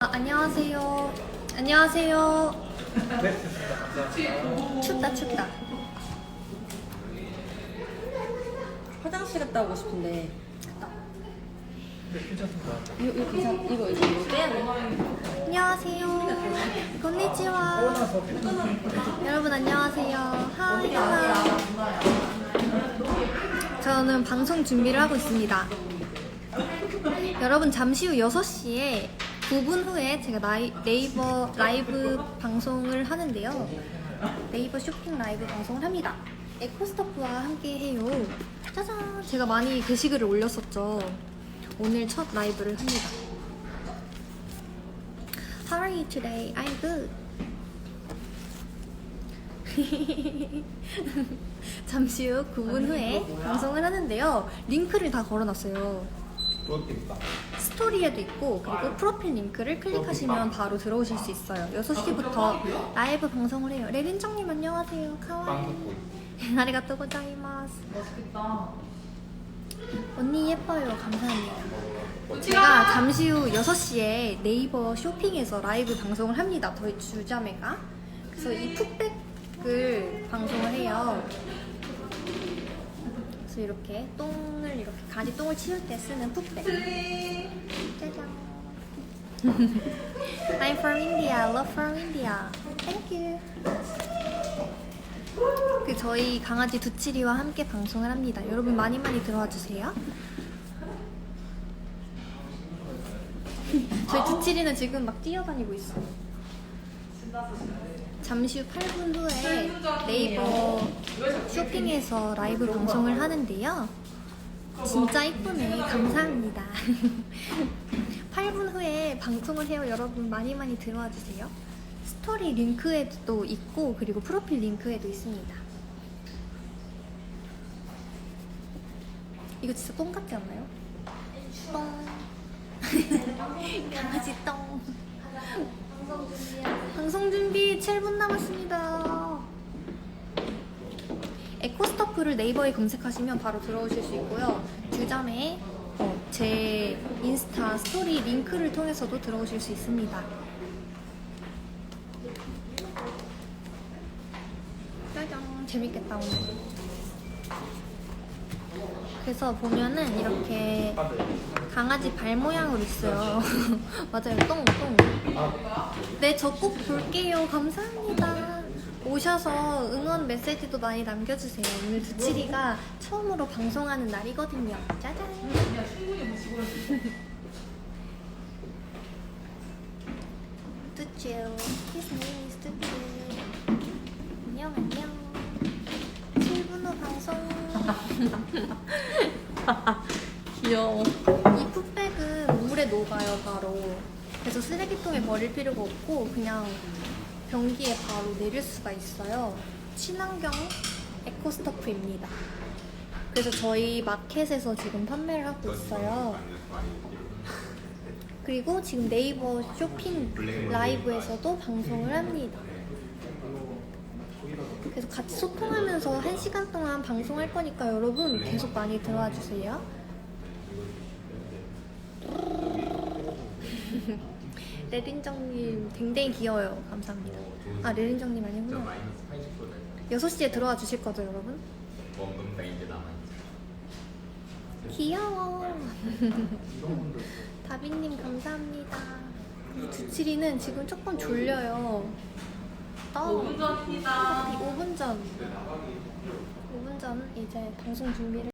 아, 안녕하세요. 안녕하세요. 춥다 춥다. 화장실 갔다 오고 싶은데 네, 이거 이거 괜찮 이거 이거 이거 빼야 돼 안녕하세요. 건니치와. 여러분 안녕하세요. 하이 하이. 저는 방송 준비를 하고 있습니다. 여러분 잠시 후 6시에 9분 후에 제가 나이, 네이버 라이브 방송을 하는데요. 네이버 쇼핑 라이브 방송을 합니다. 에코스토프와 함께 해요. 짜잔! 제가 많이 게시글을 올렸었죠. 오늘 첫 라이브를 합니다. How are you today? I'm good. 잠시 후 9분 후에 방송을 하는데요. 링크를 다 걸어놨어요. 스토리에도 있고 그리고 프로필 링크를 클릭하시면 바로 들어오실 수 있어요. 6시부터 라이브 방송을 해요. 레린정님 안녕하세요. 카와이. 아리가또 고자이마스. 맛있겠다 언니 예뻐요. 감사합니다. 제가 잠시 후 6시에 네이버 쇼핑에서 라이브 방송을 합니다. 저희 주자매가. 그래서 이 풋백을 방송을 해요. 그래서 이렇게 똥을 이렇게 가지 똥을 치울 때 쓰는 풋백. 짜잔. I'm from India. Love from India. Thank you. 그 저희 강아지 두치리와 함께 방송을 합니다. 여러분 많이 많이 들어와 주세요. 저희 두치리는 지금 막 뛰어다니고 있어요. 잠시 후 8분 후에 네이버 쇼핑에서 라이브 방송을 하는데요. 진짜 이쁘네. 감사합니다. 8분 후에 방송을 해요. 여러분 많이 많이 들어와 주세요. 스토리 링크에도 있고 그리고 프로필 링크에도 있습니다. 이거 진짜 똥 같지 않나요? 똥. 강아지 똥. 방송 준비 7분 남았습니다. 에코스토프를 네이버에 검색하시면 바로 들어오실 수 있고요. 주점에 어, 제 인스타 스토리 링크를 통해서도 들어오실 수 있습니다. 짜잔 재밌겠다 오늘. 그래서 보면은 이렇게 강아지 발 모양으로 있어요. 맞아요, 똥, 똥. 네, 저 꼭 볼게요. 감사합니다. 오셔서 응원 메시지도 많이 남겨주세요. 오늘 두칠이가 처음으로 방송하는 날이거든요. 짜잔. 두칠. His name is 두칠. 안녕, 안녕. 귀여워. 이 풋백은 물에 녹아요 바로. 그래서 쓰레기통에 버릴 필요가 없고 그냥 변기에 바로 내릴 수가 있어요. 친환경 에코스토프입니다. 그래서 저희 마켓에서 지금 판매를 하고 있어요. 그리고 지금 네이버 쇼핑 라이브에서도 방송을 합니다 그래서 같이 소통하면서 1시간 동안 방송할 거니까 여러분 계속 많이 들어와 주세요 레린정님 굉장히 귀여워요. 감사합니다. 아 레린정님 아니구나. 6시에 들어와 주실 거죠 여러분? 귀여워. 다비님 감사합니다. 두칠이는 지금 조금 졸려요. 떠. 5분 전입니다 5분 전. 5분 전 이제 방송 준비를